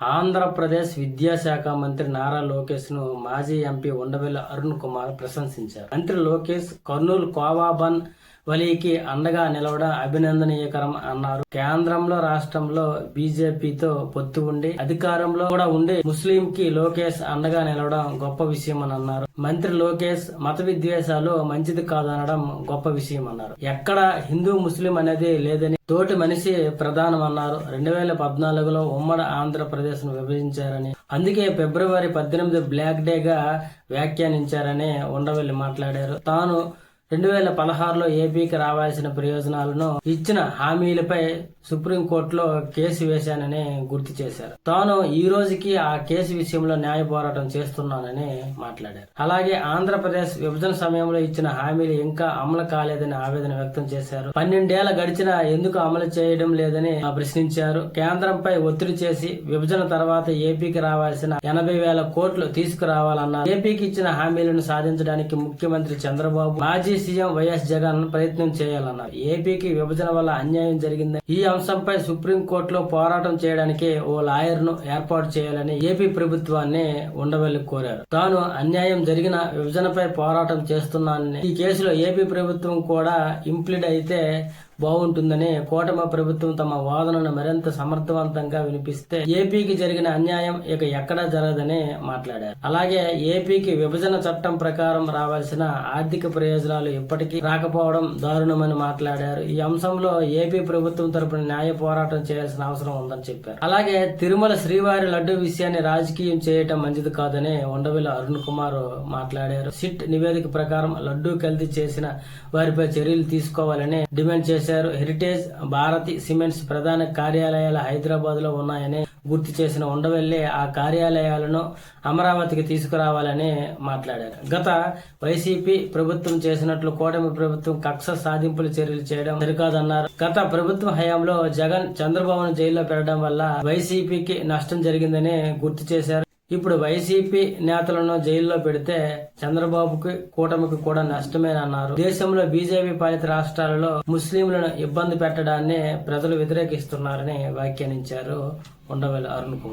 ఆంధ్రప్రదేశ్ విద్యాశాఖ మంత్రి నారా లోకేష్ను మాజీ ఎంపీ ఉండవెల్లి అరుణ్ కుమార్ ప్రశంసించారు. మంత్రి లోకేష్ కర్నూలు కోవాబన్ వలీకి అండగా నిలవడం అభినందనీయకరం అన్నారు. కేంద్రంలో రాష్ట్రంలో బీజేపీతో పొత్తు ఉండి అధికారంలో కూడా ఉండి ముస్లిం కి లోకేష్ అండగా నిలవడం గొప్ప విషయం అని అన్నారు మంత్రి లోకేష్ మత విద్వేషాలు మంచిది కాదనడం గొప్ప విషయం అన్నారు ఎక్కడ హిందూ ముస్లిం అనేది లేదని తోటి మనిషి ప్రధానం అన్నారు రెండు వేల పద్నాలుగులో ఉమ్మడి ఆంధ్రప్రదేశ్ను విభజించారని అందుకే ఫిబ్రవరి పద్దెనిమిది బ్లాక్ డే గా వ్యాఖ్యానించారని ఉండవల్లి మాట్లాడారు. తాను రెండు వేల పదహారులో ఏపీకి రావాల్సిన ప్రయోజనాలను ఇచ్చిన హామీలపై సుప్రీంకోర్టులో కేసు వేశానని గుర్తు చేశారు. తాను ఈ రోజుకి ఆ కేసు విషయంలో న్యాయ పోరాటం చేస్తున్నానని మాట్లాడారు. అలాగే ఆంధ్రప్రదేశ్ విభజన సమయంలో ఇచ్చిన హామీలు ఇంకా అమలు కాలేదని ఆవేదన వ్యక్తం చేశారు. పన్నెండేళ్ళ గడిచిన ఎందుకు అమలు చేయడం లేదని ప్రశ్నించారు. కేంద్రంపై ఒత్తిడి చేసి విభజన తర్వాత ఏపీకి రావాల్సిన ఎనభై వేల కోట్లు తీసుకురావాలన్నారు. ఏపీకి ఇచ్చిన హామీలను సాధించడానికి ముఖ్యమంత్రి చంద్రబాబు మాజీ సీఎం వైఎస్ జగన్ ప్రయత్నం చేయాలన్నారు. ఏపీకి విభజన వల్ల అన్యాయం జరిగిందని ఈ అంశంపై సుప్రీంకోర్టులో పోరాటం చేయడానికి ఓ లాయర్ను ఏర్పాటు చేయాలని ఏపీ ప్రభుత్వాన్ని ఉండవల్లి కోరారు. తాను అన్యాయం జరిగిన విభజనపై పోరాటం చేస్తున్నానని ఈ కేసులో ఏపీ ప్రభుత్వం కూడా ఇంప్లీడ్ అయితే బాగుంటుందని కోటమ ప్రభుత్వం తమ వాదనను మరింత సమర్థవంతంగా వినిపిస్తే ఏపీకి జరిగిన అన్యాయం ఇక ఎక్కడా జరగదని మాట్లాడారు. అలాగే ఏపీకి విభజన చట్టం ప్రకారం రావాల్సిన ఆర్థిక ప్రయోజనాలు ఇప్పటికీ రాకపోవడం దారుణమని మాట్లాడారు. ఈ అంశంలో ఏపీ ప్రభుత్వం తరపున న్యాయ పోరాటం చేయాల్సిన అవసరం ఉందని చెప్పారు. అలాగే తిరుమల శ్రీవారి లడ్డు విషయాన్ని రాజకీయం చేయటం మంచిది కాదని ఉండవిల అరుణ్ కుమార్ మాట్లాడారు. సిట్ నివేదిక ప్రకారం లడ్డూ కల్తీ చేసిన వారిపై చర్యలు తీసుకోవాలని డిమాండ్ చేశారు. హెరిటేజ్ భారతి సిమెంట్స్ ప్రధాన కార్యాలయాలు హైదరాబాద్లో ఉన్నాయని గుర్తు చేసిన ఉండవెల్లి ఆ కార్యాలయాలను అమరావతికి తీసుకురావాలని మాట్లాడారు. గత వైసీపీ ప్రభుత్వం చేసినట్లు కూటమి ప్రభుత్వం కక్ష సాధింపుల చర్యలు చేయడం సరికాదన్నారు. గత ప్రభుత్వం హయాంలో జగన్ చంద్రబాబును జైల్లో పెట్టడం వల్ల వైసీపీకి నష్టం జరిగిందని గుర్తు చేశారు. ఇప్పుడు వైసీపీ నేతలను జైల్లో పెడితే చంద్రబాబుకి కూటమికి కూడా నష్టమేనన్నారు. దేశంలో బీజేపీ పాలిత రాష్ట్రాలలో ముస్లింలను ఇబ్బంది పెట్టడాన్ని ప్రజలు వ్యతిరేకిస్తున్నారని వ్యాఖ్యానించారు ఉండవల్లి అరుణ్ కుమార్.